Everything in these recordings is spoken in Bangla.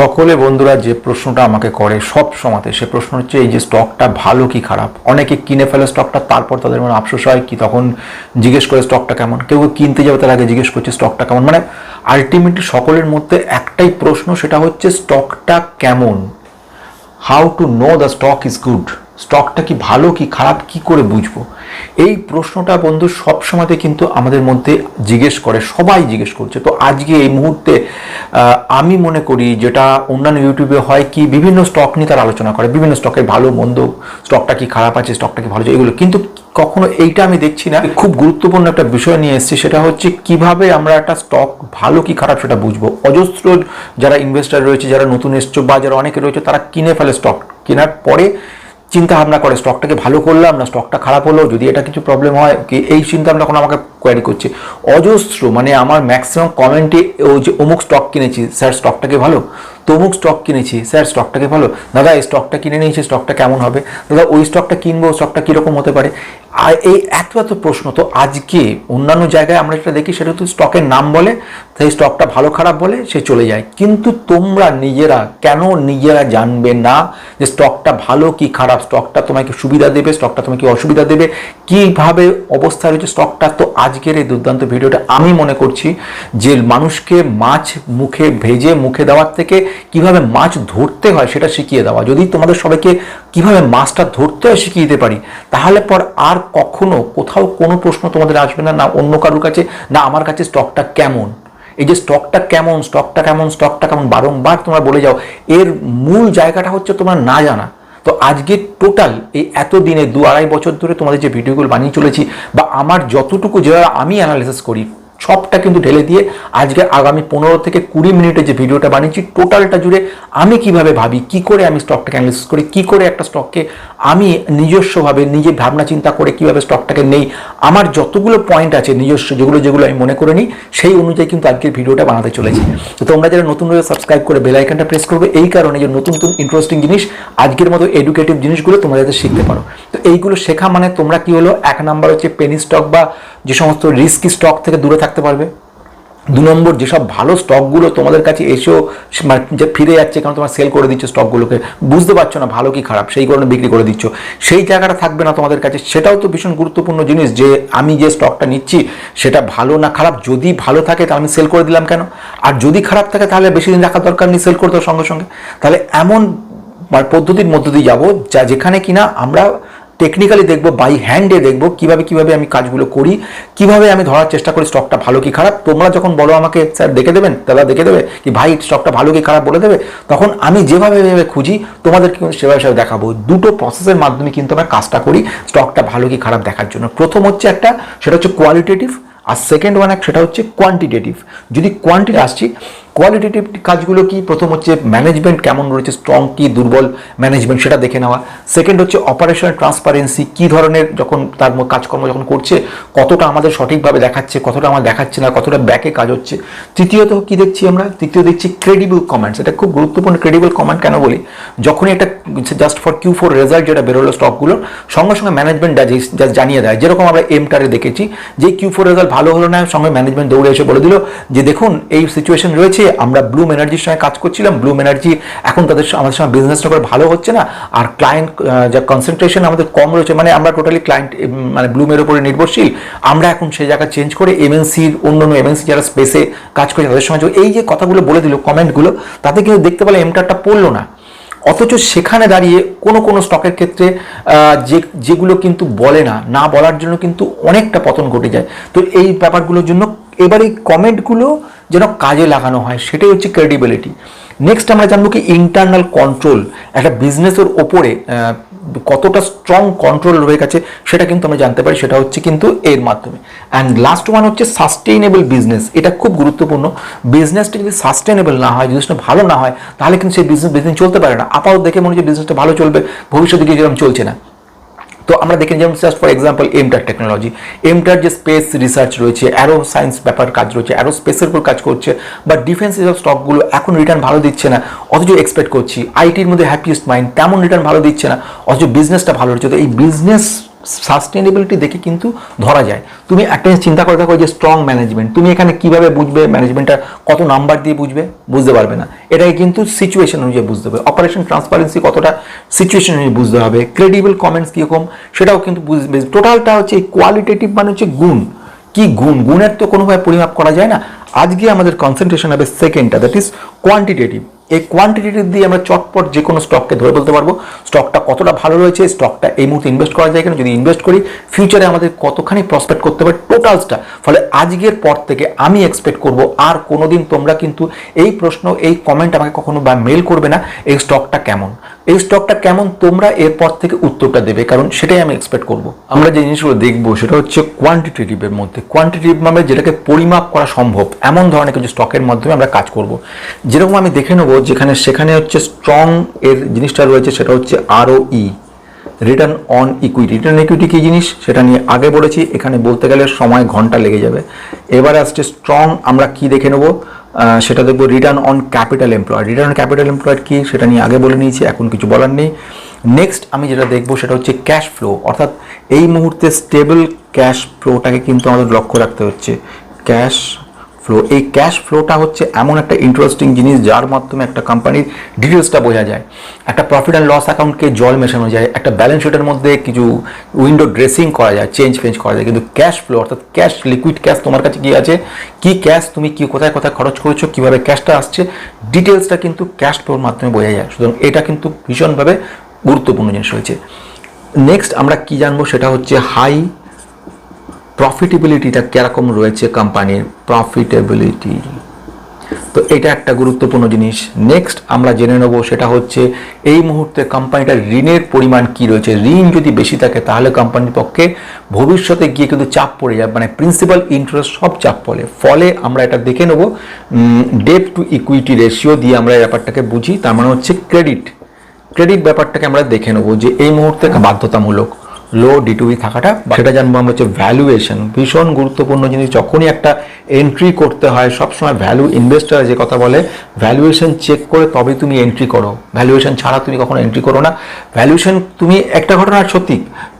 সকলে বন্ধুরা যে প্রশ্নটা আমাকে করে সব সময়তে, সে প্রশ্ন হচ্ছে, এই যে স্টকটা ভালো কি খারাপ? অনেকে কিনে ফেলে স্টকটা তারপর তাদের মনে আফসোস হয় কি, তখন জিজ্ঞেস করে স্টকটা কেমন? কেউ কিনতে যাবে, তার আগে জিজ্ঞেস করছে স্টকটা কেমন? মানে আলটিমেটলি সকলের মধ্যে একটাই প্রশ্ন, সেটা হচ্ছে স্টকটা কেমন? How to know the stock is good স্টকটা কি ভালো, কি খারাপ? কি করে বুঝব? এই প্রশ্নটা বন্ধু সব সময়তে কিন্তু আমাদের মধ্যে জিজ্ঞেস করে, সবাই জিজ্ঞেস করছে। তো আজকে এই মুহূর্তে আমি মনে করি যেটা অন্যান্য ইউটিউবে হয় কি, বিভিন্ন স্টক নিয়ে তারা আলোচনা করে। বিভিন্ন স্টকের ভালো, মন্দ স্টকটা কি খারাপ আছে স্টকটা কি ভালো আছে, এগুলো। কিন্তু কখনো এইটা আমি দেখছি না। খুব গুরুত্বপূর্ণ একটা বিষয় নিয়ে এসেছি, সেটা হচ্ছে কীভাবে আমরা একটা স্টক ভালো কি খারাপ সেটা বুঝব। অজস্র যারা ইনভেস্টার রয়েছে, যারা নতুন এসছো বা যারা অনেকে রয়েছে, তারা কিনে ফেলে স্টক কেনার পরে চিন্তা ভাবনা করে স্টকটাকে ভালো করলাম না স্টকটা খারাপ হলো, যদি এটা কিছু প্রবলেম হয়, কি এই চিন্তা ভাবনা এখন আমাকে কোয়ারি করছে। অজস্র মানে আমার ম্যাক্সিমাম কমেন্টে ওই যে অমুক স্টক কিনেছি স্যার স্টকটাকে ভালো? তমুক স্টক কিনেছি। স্যার স্টকটাকে ভালো? দাদা, এই স্টকটা কিনে নিয়েছি স্টকটা কেমন হবে? দাদা, ওই স্টকটা কিনবো স্টকটা কীরকম হতে পারে? আর এই এত এত প্রশ্ন, তো আজকে অন্যান্য জায়গায় আমরা যেটা দেখি, সেটা তো স্টকের নাম বলে, সেই স্টকটা ভালো খারাপ বলে সে চলে যায়। কিন্তু তোমরা নিজেরা, কেন নিজেরা জানবে না যে স্টকটা ভালো কি খারাপ? স্টকটা তোমাকে সুবিধা দেবে স্টকটা তোমাকে অসুবিধা দেবে? কীভাবে অবস্থা রয়েছে স্টকটা তো আজকের এই দুর্দান্ত ভিডিওটা আমি মনে করছি যে মানুষকে মাছ মুখে ভেজে মুখে দেওয়ার থেকে কীভাবে মাছ ধরতে হয় সেটা শিখিয়ে দেওয়া। যদি তোমাদের সবাইকে কীভাবে মাছটা ধরতে হয় শিখিয়ে দিতে পারি, তাহলে পর আর কখনো কোথাও কোনো প্রশ্ন তোমাদের আসবে না না অন্য কারোর কাছে, না আমার কাছে স্টকটা কেমন। এই যে স্টকটা কেমন স্টকটা কেমন স্টকটা কেমন, বারংবার তোমরা বলে যাও, এর মূল জায়গাটা হচ্ছে তোমরা না জানা। তো আজকে টোটাল এই এত দিনে দু আড়াই বছর ধরে তোমাদের যে ভিডিওগুলো বানিয়ে চলেছি বা আমার যতটুকু যারা আমি অ্যানালিসিস করি সবটা কিন্তু ঢেলে দিয়ে আজকে আগামী পনেরো থেকে কুড়ি মিনিটে যে ভিডিওটা বানিয়েছি, টোটালটা জুড়ে আমি কীভাবে ভাবি, কি করে আমি স্টকটাকে অ্যানালিসিস করি, কি করে একটা স্টককে আমি নিজস্বভাবে নিজে ভাবনা চিন্তা করে কীভাবে স্টকটাকে নেই, আমার যতগুলো পয়েন্ট আছে নিজস্ব যেগুলো যেগুলো আমি মনে করে নিই সেই অনুযায়ী কিন্তু আজকের ভিডিওটা বানাতে চলেছি। তো তোমরা যারা নতুন নতুনভাবে সাবস্ক্রাইব করে বেল আইকনটা প্রেস করবে, এই কারণে যে নতুন নতুন ইন্টারেস্টিং জিনিস, আজকের মতো এডুকেটিভ জিনিসগুলো তোমরা যাতে শিখতে পারো। তো এইগুলো শেখা মানে তোমরা কি হলো, এক নাম্বার হচ্ছে পেনি স্টক বা যে সমস্ত রিস্কি স্টক থেকে দূরে থাকতে পারবে। দু নম্বর যেসব ভালো স্টকগুলো তোমাদের কাছে এসেও মানে যে ফিরে যাচ্ছে, কারণ তোমার সেল করে দিচ্ছ স্টকগুলোকে বুঝতে পারছ না ভালো কি খারাপ, সেই কারণে বিক্রি করে দিচ্ছ। সেই জায়গাটা থাকবে না তোমাদের কাছে। সেটাও তো ভীষণ গুরুত্বপূর্ণ জিনিস যে আমি যে স্টকটা নিচ্ছি, সেটা ভালো না খারাপ? যদি ভালো থাকে, তাহলে আমি সেল করে দিলাম কেন? আর যদি খারাপ থাকে, তাহলে বেশি দিন রাখার দরকার নেই সেল করতে সঙ্গে সঙ্গে। তাহলে এমন মানে পদ্ধতির মধ্য দিয়ে যাব, যা যেখানে কিনা আমরা টেকনিক্যালি দেখব বাই হ্যান্ডে দেখব কীভাবে কীভাবে আমি কাজগুলো করি, কীভাবে আমি ধরার চেষ্টা করি স্টকটা ভালো কি খারাপ। তোমরা যখন বলো আমাকে, স্যার, দেখে দেবেন, দাদা দেখে দেবে কি, ভাই স্টকটা ভালো কি খারাপ? বলে দেবে। তখন আমি যেভাবে যেভাবে খুঁজি তোমাদের কিন্তু সেভাবে সেভাবে দেখাবো। দুটো প্রসেসের মাধ্যমে কিন্তু আমরা কাজটা করি স্টকটা ভালো কি খারাপ দেখার জন্য। প্রথম হচ্ছে একটা, সেটা হচ্ছে কোয়ালিটেটিভ আর সেকেন্ড ওয়ান এক সেটা হচ্ছে কোয়ান্টিটেটিভ যদি কোয়ান্টিটি আসছি কোয়ালিটেটিভ কাজগুলো কি? প্রথম হচ্ছে ম্যানেজমেন্ট কেমন রয়েছে? স্ট্রং কি? দুর্বল ম্যানেজমেন্ট সেটা দেখে নেওয়া। সেকেন্ড হচ্ছে অপারেশনাল ট্রান্সপারেন্সি কি ধরনের যখন তার কাজকর্ম যখন করছে, কতটা আমাদের সঠিকভাবে দেখাচ্ছে, কতটা আমার দেখাচ্ছে না, কতটা ব্যাকে কাজ হচ্ছে। তৃতীয়ত কি দেখছি আমরা? তৃতীয় দেখছি ক্রেডিবল কমেন্টস এটা খুব গুরুত্বপূর্ণ ক্রেডিবল কমেন্ট কেন বলি? যখনই একটা just for Q four result যেটা বেরোলো স্টকগুলো সঙ্গে সঙ্গে ম্যানেজমেন্ট জানিয়ে দেয়। যেরকম আমরা এমটারে দেখেছি, যে কিউ ফোর রেজাল্ট ভালো হলো না, সঙ্গে ম্যানেজমেন্ট দৌড়ে এসে বলে দিল যে, দেখুন, এই সিচুয়েশন রয়েছে আমরা ব্লুম এনার্জির সঙ্গে কাজ করছিলাম। ব্লুম এনার্জি এখন তাদের আমাদের সঙ্গে বিজনেসটা করে ভালো হচ্ছে না। আর ক্লায়েন্ট যা কনসেন্ট্রেশন আমাদের কম রয়েছে মানে আমরা টোটালি ক্লায়েন্ট মানে ব্লুমের উপরে নির্ভরশীল। আমরা এখন সেই জায়গা চেঞ্জ করে এমএনসির অন্য অন্য এমএনসি যারা স্পেসে কাজ করে তাদের সঙ্গে এই যে কথাগুলো বলে দিল কমেন্টগুলো তাতে কিন্তু দেখতে পেলে এমটারটা পড়ল না। অথচ সেখানে দাঁড়িয়ে কোনো কোনো স্টকের ক্ষেত্রে যে, যেগুলো কিন্তু বলে না না বলার জন্য কিন্তু অনেকটা পতন ঘটে যায়। তো এই ব্যাপারগুলোর জন্য এবার এই কমেন্টগুলো যেন কাজে লাগানো হয়, সেটাই হচ্ছে ক্রেডিবিলিটি নেক্সট আমরা জানব কি ইন্টারনাল কন্ট্রোল একটা বিজনেসের ওপরে কতটা স্ট্রং কন্ট্রোল রয়ে গেছে, সেটা কিন্তু আমরা জানতে পারি, সেটা হচ্ছে কিন্তু এর মাধ্যমে। অ্যান্ড লাস্ট ওয়ান হচ্ছে সাস্টেইনেবল বিজনেস এটা খুব গুরুত্বপূর্ণ। বিজনেসটা যদি সাস্টেনেবল না হয় বিজনেসটা ভালো না হয়, তাহলে কিন্তু সেই বিজনেস বিজনেস চলতে পারে না। আপাতত দেখে মনে হচ্ছে বিজনেসটা ভালো চলবে, ভবিষ্যতে গিয়ে যেরকম চলছে না। তো আমরা দেখি যেমন just for example MTAR technology MTAR যে স্পেস রিসার্চ রয়েছে অ্যারো সায়েন্স ব্যাপার কাজ রয়েছে অ্যারো স্পেসের উপর কাজ করছে বা ডিফেন্স এসব স্টকগুলো এখন রিটার্ন ভালো দিচ্ছে না, অথচ এক্সপেক্ট করছি। আইটির মধ্যে হ্যাপিয়েস্ট মাইন্ড তেমন রিটার্ন ভালো দিচ্ছে না, অথচ বিজনেসটা ভালো রয়েছে। তো এই বিজনেস সাস্টেনেবিলিটি দেখে কিন্তু ধরা যায়। তুমি একটা জিনিস চিন্তা করে দেখো যে স্ট্রং ম্যানেজমেন্ট তুমি এখানে কীভাবে বুঝবে ম্যানেজমেন্টটা কত নাম্বার দিয়ে বুঝবে, বুঝতে পারবে না। এটাকে কিন্তু সিচুয়েশন অনুযায়ী বুঝতে হবে। অপারেশন ট্রান্সপারেন্সি কতটা সিচুয়েশন অনুযায়ী বুঝতে হবে। ক্রেডিবল কমেন্টস কীরকম, সেটাও কিন্তু বুঝবে। টোটালটা হচ্ছে কোয়ালিটেটিভ মানে হচ্ছে গুণ। কি গুণ? গুণের তো কোনোভাবে পরিমাপ করা যায় না। আজকে আমাদের কনসেন্ট্রেশন হবে সেকেন্ডটা দ্যাট ইজ কোয়ান্টিটেটিভ এই কোয়ান্টিটিটি দিয়ে আমরা চটপট যে কোনো স্টককে ধরে বলতে পারব। স্টকটা কতটা ভালো রয়েছে স্টকটা এই মুহূর্তে ইনভেস্ট করা যায় কিনা, যদি ইনভেস্ট করি ফিউচারে আমাদের কতখানি প্রসপেক্ট করতে পারে টোটালসটা ফলে আজকের পর থেকে আমি এক্সপেক্ট করব, আর কোনোদিন তোমরা কিন্তু এই প্রশ্ন, এই কমেন্ট আমাকে কখনো বা মেল করবে না, এই স্টকটা কেমন। এই স্টকটা কেমন তোমরা এরপর থেকে উত্তরটা দেবে, কারণ সেটাই আমি এক্সপেক্ট করব। আমরা যে জিনিসগুলো দেখব সেটা হচ্ছে কোয়ান্টিটেটিভের মধ্যে। কোয়ান্টিটেটিভ মানে যেটাকে পরিমাপ করা সম্ভব, এমন ধরনের কিছু স্টকের মাধ্যমে আমরা কাজ করব। যেরকম আমি দেখে নেব যেখানে, সেখানে হচ্ছে স্ট্রং এর জিনিসটা রয়েছে, সেটা হচ্ছে R O E return on equity return equity কী জিনিস? সেটা নিয়ে আগে বলেছি, এখানে বলতে গেলে সময় ঘণ্টা লেগে যাবে। এবারে আসছে স্ট্রং আমরা কি দেখে নেব? সেটা দেখব return on capital employed return on capital employed কি? সেটা নিয়ে আগে বলে নিয়েছি, এখন কিছু বলার নেই। নেক্সট আমি যেটা দেখব সেটা হচ্ছে ক্যাশ ফ্লো অর্থাৎ এই মুহূর্তে স্টেবল ক্যাশ ফ্লোটাকে কিন্তু আমাদের লক্ষ্য রাখতে হচ্ছে। ক্যাশ ফ্লো এই ক্যাশ ফ্লোটা হচ্ছে এমন একটা ইন্টারেস্টিং জিনিস যার মাধ্যমে একটা কোম্পানির ডিটেলসটা বোঝা যায়। একটা প্রফিট অ্যান্ড লস অ্যাকাউন্টকে জল মেশানো যায়, একটা ব্যালেন্স শিটের মধ্যে কিছু উইন্ডো ড্রেসিং করা যায় চেঞ্জ ফেঞ্জ করা যায়। কিন্তু ক্যাশ ফ্লো অর্থাৎ ক্যাশ লিকুইড ক্যাশ তোমার কাছে কী আছে, কী ক্যাশ তুমি কী, কোথায় কোথায় খরচ করেছ, কীভাবে ক্যাশটা আসছে ডিটেলসটা কিন্তু ক্যাশ ফ্লোর মাধ্যমে বোঝা যায়। সুতরাং এটা কিন্তু ভীষণভাবে গুরুত্বপূর্ণ জিনিস রয়েছে নেক্সট আমরা কি জানব সেটা হচ্ছে হাই প্রফিটেবিলিটিটা কীরকম রয়েছে কোম্পানির প্রফিটেবিলিটি তো এটা একটা গুরুত্বপূর্ণ জিনিস। নেক্সট আমরা জেনে নেব সেটা হচ্ছে, এই মুহূর্তে কোম্পানিটার ঋণের পরিমাণ কি রয়েছে? ঋণ যদি বেশি থাকে, তাহলে কোম্পানির পক্ষে ভবিষ্যতে গিয়ে কিন্তু চাপ পড়ে যায়। মানে প্রিন্সিপাল ইন্টারেস্ট সব চাপ পড়ে। ফলে আমরা এটা দেখে নেব ডেপ টু ইকুইটি রেশিও দিয়ে আমরা এই ব্যাপারটাকে বুঝি। তার মানে হচ্ছে ক্রেডিট ক্রেডিট ব্যাপারটাকে আমরা দেখে নেব যে এই মুহূর্তে বাধ্যতামূলক। লো ডিটুবি থাকাটা সেটা জানব আমরা হচ্ছে ভ্যালুয়েশন ভীষণ গুরুত্বপূর্ণ জিনিস, যখনই একটা এন্ট্রি করতে হয়, সবসময় ভ্যালু ইনভেস্টার যে কথা বলে ভ্যালুয়েশন চেক করে তবে তুমি এন্ট্রি করো। ভ্যালুয়েশন ছাড়া তুমি কখনো এন্ট্রি করো না। ভ্যালুয়েশন তুমি একটা ঘটনা সত্যি,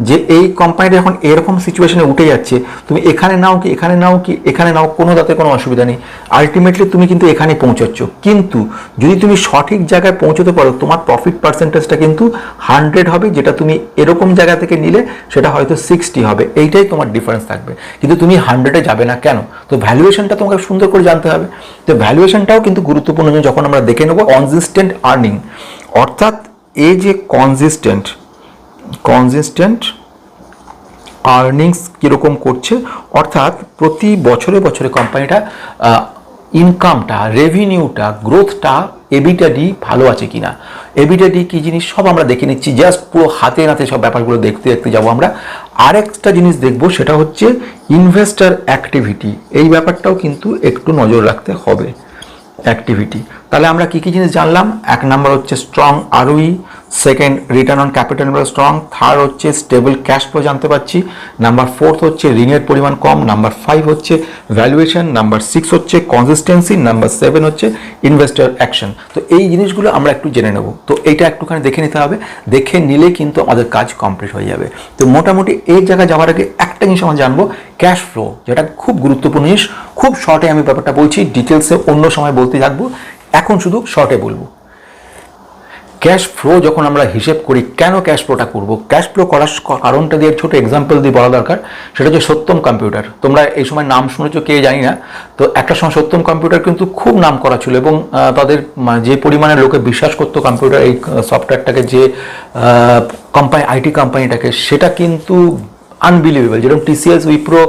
যে এই কোম্পানিটা এখন এরকম সিচুয়েশনে উঠে যাচ্ছে, তুমি এখানে নাও কি, এখানে নাও কি, এখানে নাও, কোনো তাতে কোনো অসুবিধা নেই। আলটিমেটলি তুমি কিন্তু এখানে পৌঁছচ্ছ। কিন্তু যদি তুমি সঠিক জায়গায় পৌঁছতে পারো, তোমার প্রফিট পার্সেন্টেজটা কিন্তু হান্ড্রেড হবে, যেটা তুমি এরকম জায়গা থেকে নিলে সেটা হয়তো সিক্সটি হবে। এইটাই তোমার ডিফারেন্স থাকবে। কিন্তু তুমি হান্ড্রেডে যাবে না কেন? তো ভ্যালুয়েশনটা তোমাকে সুন্দর করে জানতে হবে। তো ভ্যালুয়েশনটাও কিন্তু গুরুত্বপূর্ণ যখন আমরা দেখে নেব কনসিস্টেন্ট আর্নিং অর্থাৎ এই যে কনসিস্টেন্ট কনসিস্টেন্ট আর্নিংস কীরকম করছে, অর্থাৎ প্রতি বছরে বছরে কোম্পানিটা ইনকামটা রেভিনিউটা গ্রোথটা এবিটা ডি ভালো আছে কিনা। এবিটাডি কী জিনিস সব আমরা দেখে নিচ্ছি। জাস্ট পুরো হাতে নাতে সব ব্যাপারগুলো দেখতে দেখতে যাব আমরা। আরেকটা জিনিস দেখব, সেটা হচ্ছে ইনভেস্টার অ্যাক্টিভিটি এই ব্যাপারটাও কিন্তু একটু নজর রাখতে হবে। অ্যাক্টিভিটি তাহলে আমরা কী কী জিনিস জানলাম? এক নাম্বার হচ্ছে strong R O E second return on capital strong third হচ্ছে স্টেবল ক্যাশ ফ্লো জানতে পারছি নাম্বার ফোর্থ হচ্ছে ঋণের পরিমাণ কম। নাম্বার ফাইভ হচ্ছে ভ্যালুয়েশন নাম্বার সিক্স হচ্ছে কনসিস্টেন্সি নাম্বার সেভেন হচ্ছে ইনভেস্টার অ্যাকশন তো এই জিনিসগুলো আমরা একটু জেনে নেব। তো এইটা একটুখানি দেখে নিতে হবে। দেখে নিলে কিন্তু আমাদের কাজ কমপ্লিট হয়ে যাবে। তো মোটামুটি এই জায়গায় যাওয়ার আগে একটা জিনিস আমরা জানব। ক্যাশ ফ্লো যেটা খুব গুরুত্বপূর্ণ জিনিস। খুব শর্টে আমি ব্যাপারটা বলছি। ডিটেলসে অন্য সময় বলতে থাকব এখন শুধু শর্টে বলব। ক্যাশ ফ্লো যখন আমরা হিসেব করি, কেন ক্যাশ ফ্লোটা করব? ক্যাশ ফ্লো করার কারণটা দিয়ে ছোট এক্সাম্পল দিয়ে বলা দরকার। সেটা হচ্ছে সত্যম কম্পিউটার তোমরা এই সময় নাম শুনেছো, কে জানি না। তো একটা সময় সত্যম কম্পিউটার কিন্তু খুব নাম করা ছিল এবং তাদের যে পরিমাণে লোকে বিশ্বাস করতো কম্পিউটার এই সফটওয়্যারটাকে যে কোম্পানি আইটি কোম্পানিটাকে সেটা কিন্তু আনবিলিভেবল যেরকম টিসিএস উইপ্রো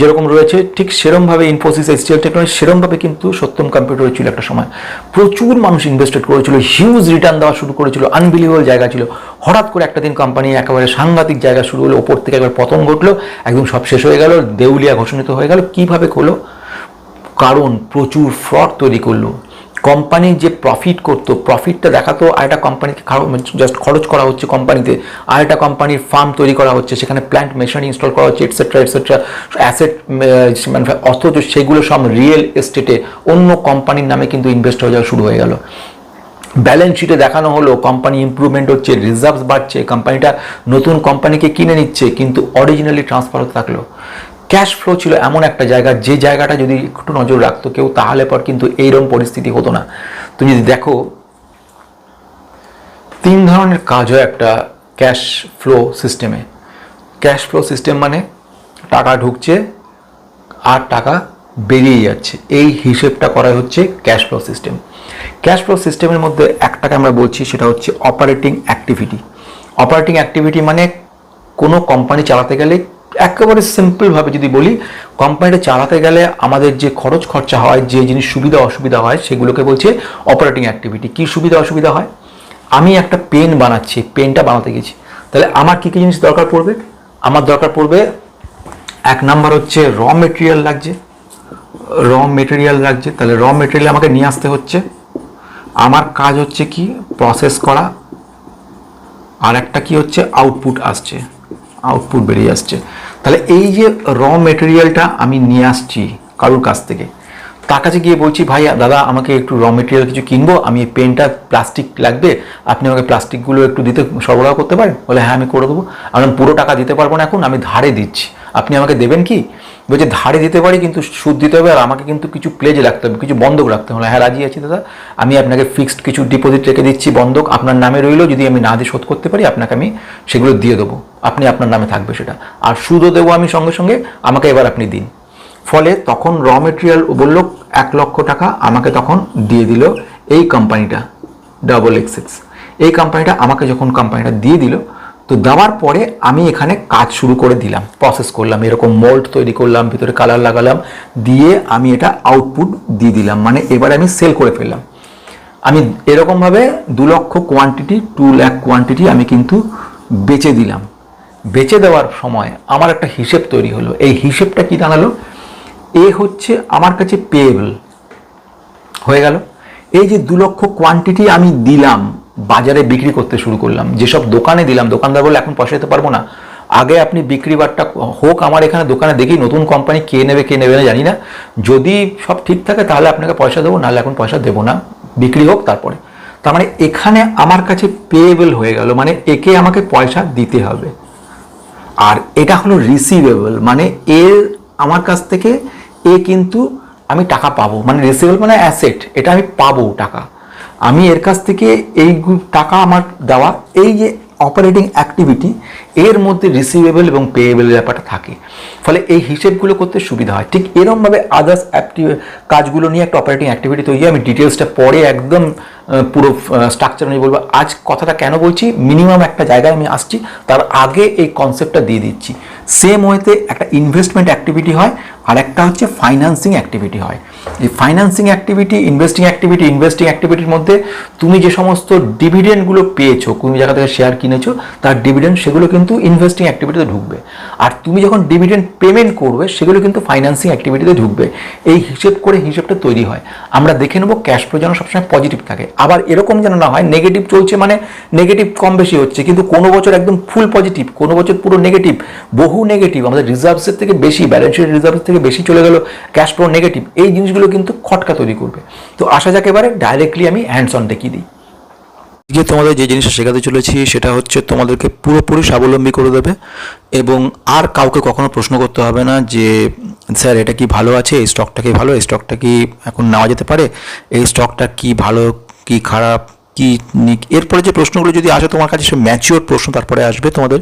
যেরকম রয়েছে, ঠিক সেরমভাবে ইনফোসিস এসটিএল টেকনোলজি সেরমভাবে কিন্তু সত্যম কম্পিউটার ছিল একটা সময়। প্রচুর মানুষ ইনভেস্টেড করেছিল হিউজ রিটার্ন দেওয়া শুরু করেছিল আনবিলিভেবল জায়গা ছিল। হঠাৎ করে একটা দিন কোম্পানি একেবারে সাংঘাতিক জায়গা শুরু হলো, ওপর থেকে একবার পতন ঘটলো, একদম সব শেষ হয়ে গেল, দেউলিয়া ঘোষণিত হয়ে গেল, কীভাবে হলো কারণ প্রচুর ফ্রড তৈরি করল। কোম্পানি যে প্রফিট করতো প্রফিটটা দেখাতো, আর আরেকটা কোম্পানিকে জাস্ট খরচ করা হচ্ছে কোম্পানিতে আরেকটা কোম্পানির ফার্ম তৈরি করা হচ্ছে, সেখানে প্ল্যান্ট মেশিন ইনস্টল করা হচ্ছে এটসেট্রা এটসেট্রা অ্যাসেট মানে অথচ সেগুলো সব রিয়েল এস্টেটে অন্য কোম্পানির নামে কিন্তু ইনভেস্ট হয়ে যাওয়া শুরু হয়ে গেল। ব্যালেন্স শিটে দেখানো হলো কোম্পানি ইমপ্রুভমেন্ট হচ্ছে রিজার্ভস বাড়ছে কোম্পানিটা নতুন কোম্পানিকে কিনে নিচ্ছে, কিন্তু অরিজিনালি ট্রান্সফার হতে থাকল। ক্যাশ ফ্লো ছিল এমন একটা জায়গা, যে জায়গাটা যদি একটু নজর রাখতো কেউ, তাহলে পর কিন্তু এইরকম পরিস্থিতি হতো না। তুমি যদি দেখো, তিন ধরনের কাজ হয় একটা ক্যাশ ফ্লো সিস্টেমে ক্যাশ ফ্লো সিস্টেম মানে টাকা ঢুকছে আর টাকা বেরিয়ে যাচ্ছে। এই হিসেবটা করা হচ্ছে cash flow system cash flow সিস্টেমের মধ্যে একটাকে আমরা বলছি, সেটা হচ্ছে অপারেটিং অ্যাক্টিভিটি অপারেটিং অ্যাক্টিভিটি মানে কোনো কোম্পানি চালাতে গেলে একেবারে সিম্পলভাবে যদি বলি কোম্পানিটা চালাতে গেলে আমাদের যে খরচ খরচা হয়, যে জিনিস সুবিধা অসুবিধা হয়, সেগুলোকে বলছে অপারেটিং অ্যাক্টিভিটি কী সুবিধা অসুবিধা হয়? আমি একটা পেন বানাচ্ছি পেনটা বানাতে গেছি। তাহলে আমার কী কী জিনিস দরকার পড়বে? আমার দরকার পড়বে, এক নাম্বার হচ্ছে র মেটেরিয়াল লাগছে। র মেটেরিয়াল লাগছে। তাহলে র মেটেরিয়াল আমাকে নিয়ে আসতে হচ্ছে। আমার কাজ হচ্ছে কি? প্রসেস করা। আর একটা কি হচ্ছে? আউটপুট আসছে। আউটপুট বেরিয়ে আসছে। তাহলে এই যে র মেটেরিয়ালটা আমি নিয়ে আসছি কারুর কাছ থেকে, তার কাছে গিয়ে বলছি, ভাই, দাদা, আমাকে একটু র মেটেরিয়াল কিছু কিনবো, আমি এই পেনটা প্লাস্টিক লাগবে, আপনি আমাকে প্লাস্টিকগুলো একটু দিতে সরবরাহ করতে পারেন? বলে হ্যাঁ আমি করে দেবো। আমি পুরো টাকা দিতে পারব না এখন, আমি ধারে দিচ্ছি। আপনি আমাকে দেবেন কি? বলছে ধারে দিতে পারি, কিন্তু সুদ দিতে হবে আর আমাকে কিন্তু কিছু প্লেজ রাখতে হবে, কিছু বন্ধক রাখতে হবে। হ্যাঁ রাজি আছি দাদা। আমি আপনাকে ফিক্সড কিছু ডিপোজিট রেখে দিচ্ছি, বন্ধক। আপনার নামে রইল, যদি আমি না দিয়ে শোধ করতে পারি, আপনাকে আমি সেগুলো দিয়ে দেবো। আপনি আপনার নামে থাকবে সেটা। আর সুদও দেবো আমি সঙ্গে সঙ্গে, আমাকে এবার আপনি দিন। ফলে তখন র মেটেরিয়াল বলল, এক লক্ষ টাকা আমাকে তখন দিয়ে দিল এই কোম্পানিটা ডাবল এক্স এই কোম্পানিটা আমাকে যখন কোম্পানিটা দিয়ে দিল তো দেওয়ার পরে আমি এখানে কাজ শুরু করে দিলাম প্রসেস করলাম, এরকম মোল্ড তৈরি করলাম, ভিতরে কালার লাগালাম, দিয়ে আমি এটা আউটপুট দিয়ে দিলাম মানে এবার আমি সেল করে ফেললাম। আমি এরকমভাবে দু লক্ষ কোয়ান্টিটি টু ল্যাক কোয়ান্টিটি আমি কিন্তু বেচে দিলাম। বেচে দেওয়ার সময় আমার একটা হিসেব তৈরি হলো, এই হিসেবটা কি দাঁড়াল এ হচ্ছে আমার কাছে পেয়েবল হয়ে গেল। এই যে দু লক্ষ কোয়ান্টিটি আমি দিলাম বাজারে বিক্রি করতে শুরু করলাম। যেসব দোকানে দিলাম, দোকানদার বলে এখন পয়সা দিতে পারব না। আগে আপনি বিক্রি বারটা হোক, আমার এখানে দোকানে দেখি নতুন কোম্পানি কে নেবে কে নেবে না, জানি না। যদি সব ঠিক থাকে, তাহলে আপনাকে পয়সা দেবো, নাহলে এখন পয়সা দেবো না। বিক্রি হোক তারপরে। তার মানে এখানে আমার কাছে পেয়েবল হয়ে গেল মানে একে আমাকে পয়সা দিতে হবে। আর এটা হলো রিসিভেবল মানে এর আমার কাছ থেকে এ কিন্তু আমি টাকা পাবো। মানে রিসিভেবল মানে অ্যাসেট এটা আমি পাবো টাকা। আমি এর কাছ থেকে এই টাকা আমার দেওয়া, এই যে অপারেটিং অ্যাক্টিভিটি এর মধ্যে রিসিভেবল এবং পেয়েবল ব্যাপারটা থাকে। ফলে এই হিসেবগুলো করতে সুবিধা হয়। ঠিক এরমভাবে আদার্স অ্যাক্টিভ কাজগুলো নিয়ে একটা অপারেটিং অ্যাক্টিভিটি তৈরি আমি ডিটেলসটা পরে একদম পুরো স্ট্রাকচার নিয়ে বলব। আজ কথাটা কেন বলছি? মিনিমাম একটা জায়গায় আমি আসছি, তার আগে এই কনসেপ্টটা দিয়ে দিচ্ছি। সেম ওয়েতে একটা ইনভেস্টমেন্ট অ্যাক্টিভিটি হয়, আর একটা হচ্ছে ফাইন্যান্সিং অ্যাক্টিভিটি হয়। এই financing activity investing activity investing অ্যাক্টিভিটির মধ্যে তুমি যে সমস্ত ডিভিডেন্ডগুলো পেয়েছ তুমি জায়গা থেকে শেয়ার কিনেছো, তার ডিভিডেন্ড সেগুলো কিন্তু ইনভেস্টিং অ্যাক্টিভিটিতে ঢুকবে। আর তুমি যখন ডিভিডেন্ড পেমেন্ট করবে, সেগুলো কিন্তু ফাইন্যান্সিং অ্যাক্টিভিটিতে ঢুকবে। এই হিসেব করে হিসেবটা তৈরি হয়। আমরা দেখে নেব ক্যাশ ফ্লো যেন সবসময় পজিটিভ থাকে। আবার এরকম যেন না হয় নেগেটিভ চলছে মানে নেগেটিভ কম বেশি হচ্ছে, কিন্তু কোনো বছর একদম ফুল পজিটিভ কোনো বছর পুরো নেগেটিভ বহু নেগেটিভ আমাদের রিজার্ভসের থেকে বেশি ব্যালেন্স শিট রিজার্ভের থেকে বেশি চলে গেল ক্যাশ ফ্লো নেগেটিভ এই জিনিসগুলো কিন্তু খটকা তৈরি করবে। তো আসা যাক এবারে ডাইরেক্টলি আমি হ্যান্ডস অন দেখিয়ে দিই। আজকে তোমাদের যে জিনিসটা শেখাতে চলেছি, সেটা হচ্ছে তোমাদেরকে পুরোপুরি স্বাবলম্বী করে দেবে এবং আর কাউকে কখনো প্রশ্ন করতে হবে না যে, স্যার, এটা কি ভালো আছে? এই স্টকটা কি ভালো? এই স্টকটা কি এখন নেওয়া যেতে পারে? এই স্টকটা কি ভালো কি খারাপ কি এরপরে যে প্রশ্নগুলো যদি আসে, তোমার কাছে সে ম্যাচিওর প্রশ্ন তারপরে আসবে তোমাদের।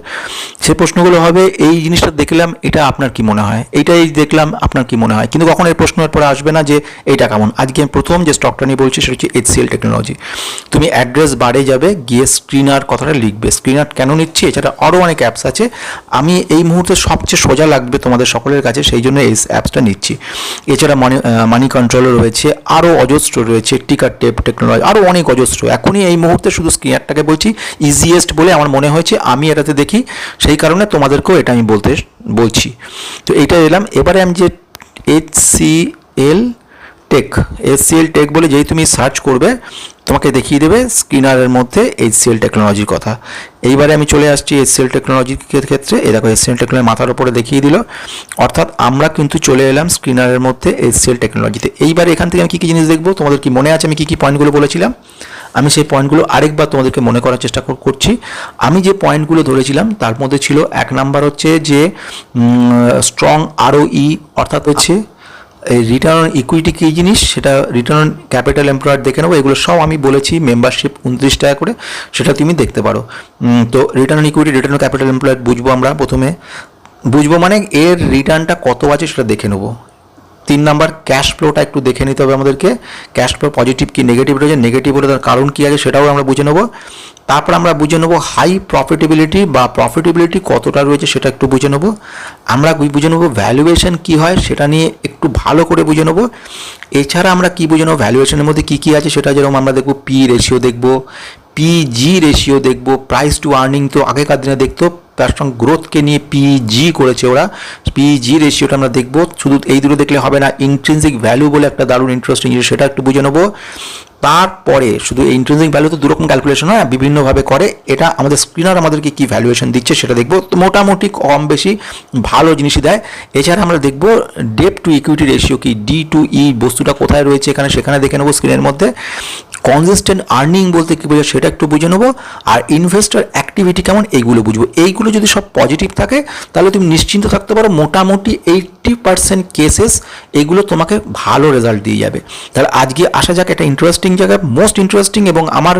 সে প্রশ্নগুলো হবে, এই জিনিসটা দেখলাম, এটা আপনার কি মনে হয়? এইটাই দেখলাম, আপনার কি মনে হয়? কিন্তু কখন এই প্রশ্ন পরে আসবে না যে, এইটা কেমন? আজকে আমি প্রথম যে স্টকটা নিয়ে বলছি, সেটা হচ্ছে এইচসিএল টেকনোলজি তুমি অ্যাড্রেস বারে যাবে, গিয়ে স্ক্রিনার কথাটা লিখবে। স্ক্রিনার কেন নিচ্ছি? এছাড়া আরও অনেক অ্যাপস আছে। আমি এই মুহূর্তে সবচেয়ে সোজা লাগবে তোমাদের সকলের কাছে, সেই জন্য এই অ্যাপসটা নিচ্ছি। এছাড়া মানি মানি কন্ট্রোলার রয়েছে আরও অজস্র রয়েছে, টিকার টেপ টেকনোলজি আরও অনেক অজস্র। এখনই এই মুহূর্তে শুধু স্ক্রিনারটাকে বলছি ইজিয়েস্ট বলে আমার মনে হয়েছে, আমি এটাতে দেখি, সেই কারণে তোমাদেরকেও এটা আমি বলতে বলছি। তো এইটা এলাম, এবারে আমি যে H C L tech SCL tech বলে যেই তুমি সার্চ করবে, তোমাকে দেখিয়ে দেবে স্ক্রিনারের মধ্যে এইচসিএল টেকনোলজির কথা। এইবারে আমি চলে আসছি এইচসিএল টেকনোলজির ক্ষেত্রে, এই দেখো এইচসিএল টেকনোলজি মাথার উপরে দেখিয়ে দিল। অর্থাৎ আমরা কিন্তু চলে এলাম স্ক্রিনারের মধ্যে এইচসিএল টেকনোলজিতে এইবারে এখান থেকে আমি কী কী জিনিস দেখব, তোমাদের কি মনে আছে আমি কী কী পয়েন্টগুলো বলেছিলাম? আমি সেই পয়েন্টগুলো আরেকবার তোমাদেরকে মনে করার চেষ্টা করছি। আমি যে পয়েন্টগুলো ধরেছিলাম, তার মধ্যে ছিল এক নাম্বার হচ্ছে যে স্ট্রং আরও ই অর্থাৎ হচ্ছে এই রিটার্ন অন ইকুইটি কী জিনিস? সেটা রিটার্ন অন ক্যাপিটাল এমপ্লয়ার দেখে নেব। এগুলো সব আমি বলেছি মেম্বারশিপ উনত্রিশ টাকা করে, সেটা তুমি দেখতে পারো। তো return on equity return on capital employer বুঝব আমরা প্রথমে। বুঝব মানে এর রিটার্নটা কত আছে সেটা দেখে নেব। তিন নাম্বার ক্যাশ ফ্লোটা একটু দেখে নিতে হবে আমাদেরকে। ক্যাশ ফ্লো পজিটিভ কি নেগেটিভ রয়েছে? নেগেটিভ হলে তার কারণ কী আছে সেটাও আমরা বুঝে নেব। তারপর আমরা বুঝে নেব হাই প্রফিটেবিলিটি বা প্রফিটেবিলিটি কতটা রয়েছে সেটা একটু বুঝে নেব। আমরা বুঝে নেব ভ্যালুয়েশন কী হয় সেটা নিয়ে একটু ভালো করে বুঝে নেব। এছাড়া আমরা কী বুঝে নেব ভ্যালুয়েশনের মধ্যে কী কী আছে সেটা যেরকম আমরা দেখব পি রেশিও দেখব পিজি রেশিও দেখব প্রাইস টু আর্নিং তো আগেকার দিনে দেখতো তার সঙ্গে গ্রোথকে নিয়ে পিজি করেছে ওরা। পিজি রেশিওটা আমরা দেখব। শুধু এই দুটো দেখলে হবে না ইন্ট্রেন্সিক ভ্যালু বলে একটা দারুণ ইন্টারেস্টিং জিনিস, সেটা একটু বুঝে নেব। তারপরে শুধু এই ইন্ট্রেন্সিক ভ্যালু তো দুরকম ক্যালকুলেশন হয়, বিভিন্নভাবে করে। এটা আমাদের স্ক্রিনার আমাদেরকে কি ভ্যালুয়েশন দিচ্ছে সেটা দেখব। মোটামুটি কম বেশি ভালো জিনিসই দেয়। এছাড়া আমরা দেখব ডেপ টু ইকুইটি রেশিও কি ডি টু ই বস্তুটা কোথায় রয়েছে এখানে, সেখানে দেখে নেব স্ক্রিনের মধ্যে। কনসিস্টেন্ট আর্নিং বলতে কী বোঝায় সেটা একটু বুঝে নেব। আর ইনভেস্টর অ্যাক্টিভিটি কেমন? এইগুলো বুঝব। এইগুলো যদি সব পজিটিভ থাকে, তাহলে তুমি নিশ্চিন্ত থাকতে পারো মোটামুটি এইট্টি পার্সেন্ট কেসেস এগুলো তোমাকে ভালো রেজাল্ট দিয়ে যাবে। তাহলে আজকে আসা যাক একটা ইন্টারেস্টিং জায়গায় মোস্ট ইন্টারেস্টিং এবং আমার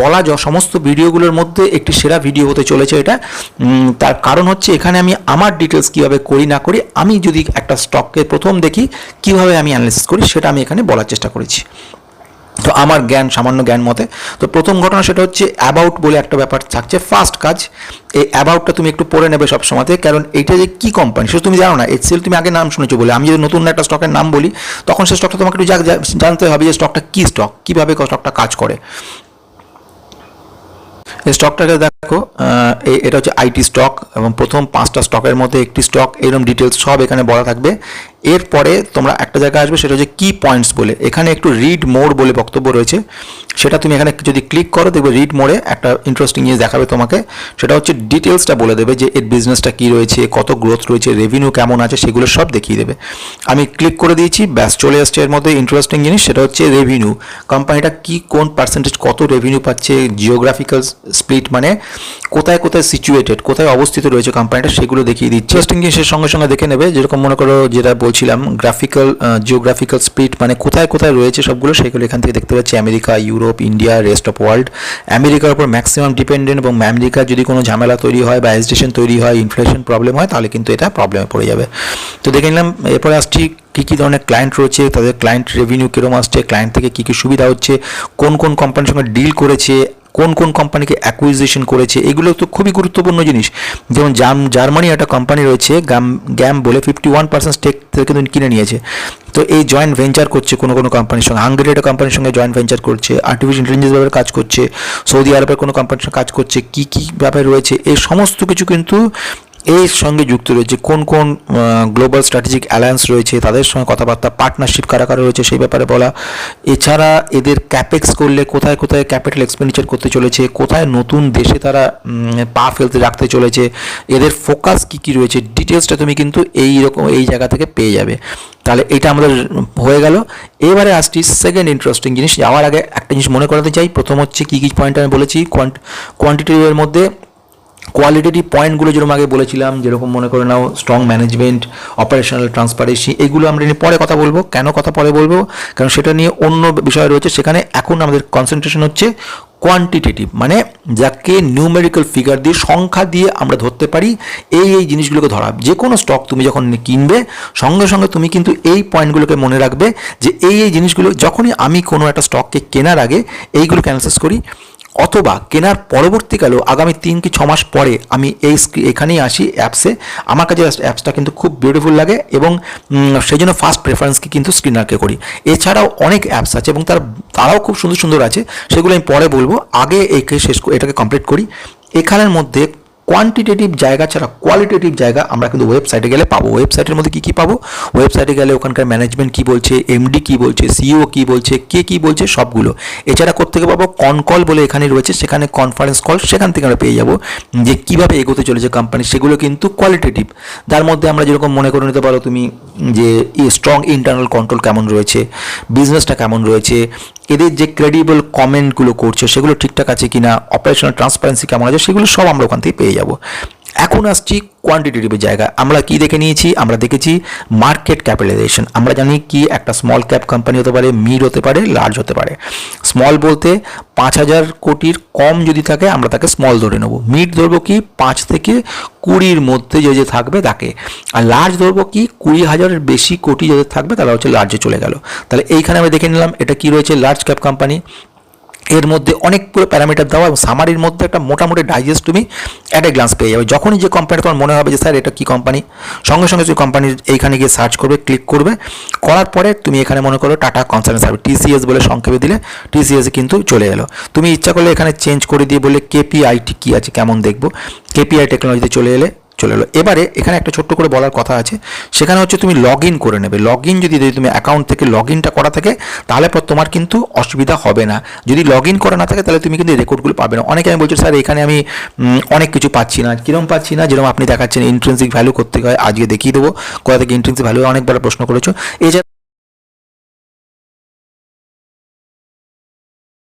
বলা য, সমস্ত ভিডিওগুলোর মধ্যে একটি সেরা ভিডিও হতে চলেছে এটা। তার কারণ হচ্ছে এখানে আমি আমার ডিটেলস কীভাবে করি না করি, আমি যদি একটা স্টককে প্রথম দেখি, কীভাবে আমি অ্যানালিসিস করি, সেটা আমি এখানে বলার চেষ্টা করেছি। তো আমার জ্ঞান, সামান্য জ্ঞান মতে। তো প্রথম ঘটনা সেটা হচ্ছে অ্যাবাউট বলে একটা ব্যাপার থাকছে ফার্স্ট কাজ। এই অ্যাবাউটটা তুমি একটু পড়ে নেবে সব সময়তে কারণ এইটা যে কী কোম্পানি সেটা তুমি জানো না। এইচসিএল তুমি আগে নাম শুনেছো বলে। আমি যদি নতুন একটা স্টকের নাম বলি, তখন সেই স্টকটা তোমাকে একটু জানতে হবে যে স্টকটা কী স্টক কীভাবে স্টকটা কাজ করে। এই স্টকটাকে দেখো এটা হচ্ছে আইটি স্টক এবং প্রথম পাঁচটা স্টকের মধ্যে একটি স্টক এরকম ডিটেলস সব এখানে বলা থাকবে। এরপরে তোমরা একটা জায়গায় আসবে, সেটা হচ্ছে কি পয়েন্টস বলে। এখানে একটু রিড মোড বলে বক্তব্য রয়েছে। সেটা তুমি এখানে যদি ক্লিক করো, দেখবে রিড মোড়ে একটা ইন্টারেস্টিং জিনিস দেখাবে তোমাকে। সেটা হচ্ছে ডিটেলসটা বলে দেবে যে এর বিজনেসটা কী রয়েছে, কত গ্রোথ রয়েছে রেভিনিউ কেমন আছে, সেগুলো সব দেখিয়ে দেবে। আমি ক্লিক করে দিয়েছি, ব্যাস, চলে আসছে এর মধ্যে ইন্টারেস্টিং জিনিস, সেটা হচ্ছে রেভিনিউ কোম্পানিটা কি, কোন পার্সেন্টেজ কত রেভিনিউ পাচ্ছে জিওগ্রাফিক্যাল স্প্লিট মানে কোথায় কোথায় সিচুয়েটেড কোথায় অবস্থিত রয়েছে কোম্পানিটা সেগুলো দেখিয়ে দিচ্ছে। ইন্টারেস্টিং জিনিসের সঙ্গে সঙ্গে দেখে নেবে, যেরকম মনে করো যেটা বলছিলাম গ্রাফিক্যাল জিওগ্রাফিক্যাল স্প্লিট মানে কোথায় কোথায় রয়েছে সবগুলো সেগুলো এখান থেকে দেখতে পাচ্ছি। America, Europe, India rest of world আমেরিকার উপর ম্যাক্সিমাম ডিপেন্ডেন্ট এবং আমেরিকার যদি কোনো ঝামেলা তৈরি হয় বা এজিটেশন তৈরি হয় ইনফ্লেশন প্রবলেম হয়, তাহলে কিন্তু এটা প্রবলেমে পড়ে যাবে। তো দেখে নিলাম, এরপরে আসছি কী কী ধরনের ক্লায়েন্ট রয়েছে, তাদের ক্লায়েন্ট রেভিনিউ কীরকম আসছে ক্লায়েন্ট থেকে কী কী সুবিধা হচ্ছে, কোন কোন কোম্পানির সঙ্গে ডিল করেছে কোন কোন কোম্পানিকে অ্যাকুইজিশন করেছে, এগুলো তো খুবই গুরুত্বপূর্ণ জিনিস। যেমন জার্মানি একটা কোম্পানি রয়েছে, গ্যাম গ্যাম বলে ফিফটি ওয়ান পার্সেন্ট স্টেক কিন্তু কিনে নিয়েছে। তো এই জয়েন্ট ভেঞ্চার করছে কোনো কোনো কোম্পানির সঙ্গে। হাঙ্গেরি একটা কোম্পানির সঙ্গে জয়েন্ট ভেঞ্চার করছে আর্টিফিশিয়াল ইন্টেলিজেন্স ব্যাপারে কাজ করছে সৌদি আরবের কোনো কোম্পানির সঙ্গে কাজ করছে, কী কী ব্যাপারে রয়েছে, এই সমস্ত কিছু কিন্তু এর সঙ্গে যুক্ত রয়েছে, কোন কোন গ্লোবাল স্ট্র্যাটেজিক অ্যালায়েন্স রয়েছে, তাদের সঙ্গে কথাবার্তা পার্টনারশিপ কারা কারা রয়েছে সেই ব্যাপারে বলা। এছাড়া এদের ক্যাপেক্স করলে কোথায় কোথায় ক্যাপিটাল এক্সপেন্ডিচার করতে চলেছে, কোথায় নতুন দেশে তারা পা ফেলতে রাখতে চলেছে, এদের ফোকাস কী কী রয়েছে ডিটেলসটা তুমি কিন্তু এই রকম, এই জায়গা থেকে পেয়ে যাবে। তাহলে এটা আমাদের হয়ে গেল। এবারে আসছি সেকেন্ড ইন্টারেস্টিং জিনিস। যাওয়ার আগে একটা জিনিস মনে করাতে চাই। প্রথম হচ্ছে কী কী পয়েন্ট আমি বলেছি কোয়ান্ট কোয়ান্টিটিভের মধ্যে কোয়ালিটেটিভ পয়েন্টগুলো যেরকম আগে বলেছিলাম, যেরকম মনে করে নাও স্ট্রং ম্যানেজমেন্ট অপারেশনাল ট্রান্সপারেন্সি এগুলো আমরা নিয়ে পরে কথা বলব। কেন কথা পরে বলব? কারণ সেটা নিয়ে অন্য বিষয় রয়েছে। সেখানে এখন আমাদের কনসেন্ট্রেশন হচ্ছে কোয়ান্টিটেটিভ মানে যাকে নিউমেরিক্যাল ফিগার দিয়ে সংখ্যা দিয়ে আমরা ধরতে পারি, এই এই জিনিসগুলোকে ধরা। যে কোনো স্টক তুমি যখন কিনবে, সঙ্গে সঙ্গে তুমি কিন্তু এই পয়েন্টগুলোকে মনে রাখবে যে এই এই জিনিসগুলো, যখনই আমি কোনো একটা স্টককে কেনার আগে এইগুলোকে অ্যানালাইসিস করি অথবা কেনার পরবর্তীকালেও আগামী তিন কি ছ মাস পরে আমি এই এখানেই আসি অ্যাপসে। আমার কাছে অ্যাপসটা কিন্তু খুব বিউটিফুল লাগে এবং সেই জন্য ফার্স্ট প্রেফারেন্সকে কিন্তু স্ক্রিনারকে করি। এছাড়াও অনেক অ্যাপস আছে এবং তার, তারাও খুব সুন্দর সুন্দর আছে। সেগুলো আমি পরে বলব। আগে একে শেষ এটাকে কমপ্লিট করি। এখানের মধ্যে কোয়ান্টিটেটিভ জায়গা ছাড়া কোয়ালিটেটিভ জায়গা আমরা কিন্তু ওয়েবসাইটে গেলে পাবো। ওয়েবসাইটের মধ্যে কী কী পাবো? ওয়েবসাইটে গেলে ওখানকার ম্যানেজমেন্ট কী বলছে এমডি কী বলছে সিইও কী বলছে, কে কী বলছে, সবগুলো। এছাড়া কোথেকে পাবো? কনকল বলে এখানে রয়েছে, সেখানে কনফারেন্স কল সেখান থেকে আমরা পেয়ে যাব। যে কীভাবে এগোতে চলেছে কোম্পানি সেগুলো কিন্তু কোয়ালিটেটিভ তার মধ্যে আমরা যেরকম মনে করে নিতে পারো তুমি, যে স্ট্রং ইন্টারনাল কন্ট্রোল কেমন রয়েছে বিজনেসটা কেমন রয়েছে, এদের যে ক্রেডিবল কমেন্টগুলো করছে, সেগুলো ঠিকঠাক আছে কিনা অপারেশনাল ট্রান্সপারেন্সি কেমন আছে, সেগুলো সব আমরা ওখান থেকে পেয়ে যাব। এখন আসছি কোয়ান্টিটেটিভের জায়গা আমরা কি দেখে নিয়েছি? আমরা দেখেছি মার্কেট ক্যাপিটালাইজেশন আমরা জানি কি একটা স্মল ক্যাপ কোম্পানি হতে পারে মিড হতে পারে লার্জ হতে পারে। স্মল বলতে পাঁচ হাজার কোটির কম যদি থাকে, আমরা তাকে স্মল ধরে নেব। মিড ধরবো কি পাঁচ থেকে কুড়ির মধ্যে যে যে থাকবে তাকে। আর লার্জ ধরবো কি কুড়ি হাজারের বেশি কোটি যাদের থাকবে, তারা হচ্ছে লার্জে চলে গেল। তাহলে এইখানে আমি দেখে নিলাম, এটা কি রয়েছে লার্জ ক্যাপ কোম্পানি এর মধ্যে অনেক পুরো প্যারামিটার দেওয়া এবং সামারির মধ্যে একটা মোটামুটি ডাইজেস্ট তুমি অ্যাট এ গ্লান্স পেয়ে যাবে। যখনই যে কোম্পানি তোমার মনে হবে যে, স্যার, এটা কী কোম্পানি সঙ্গে সঙ্গে তুমি কোম্পানির এইখানে গিয়ে সার্চ করবে ক্লিক করবে। করার পরে তুমি এখানে মনে করো টাটা কনসার্ন সার্ভিস টিসিএস বলে সংক্ষেপে দিলে টিসিএস কিন্তু চলে এলো। তুমি ইচ্ছা করলে এখানে চেঞ্জ করে দিয়ে বলে কেপিআইটি কী আছে? কেমন দেখব? কেপিআই টেকনোলজিতে চলে এলে চলে এলো। এবারে এখানে একটা ছোট্ট করে বলার কথা আছে। সেখানে হচ্ছে তুমি লগ ইন করে নেবে। লগ ইন যদি যদি তুমি অ্যাকাউন্ট থেকে লগ ইনটা করা থাকে, তাহলে পর তোমার কিন্তু অসুবিধা হবে না। যদি লগ ইন করা না থাকে, তাহলে তুমি কিন্তু রেকর্ডগুলো পাবে না। অনেকে আমি বলছি, স্যার, এখানে আমি অনেক কিছু পাচ্ছি না। কীরকম পাচ্ছি না? যেরকম আপনি দেখাচ্ছেন ইন্ট্রেন্সিক ভ্যালু করতে হয়, আজকে দেখিয়ে দেবো। কোথা থেকে ইন্ট্রেন্সিক ভ্যালু অনেকবার প্রশ্ন করেছ। এই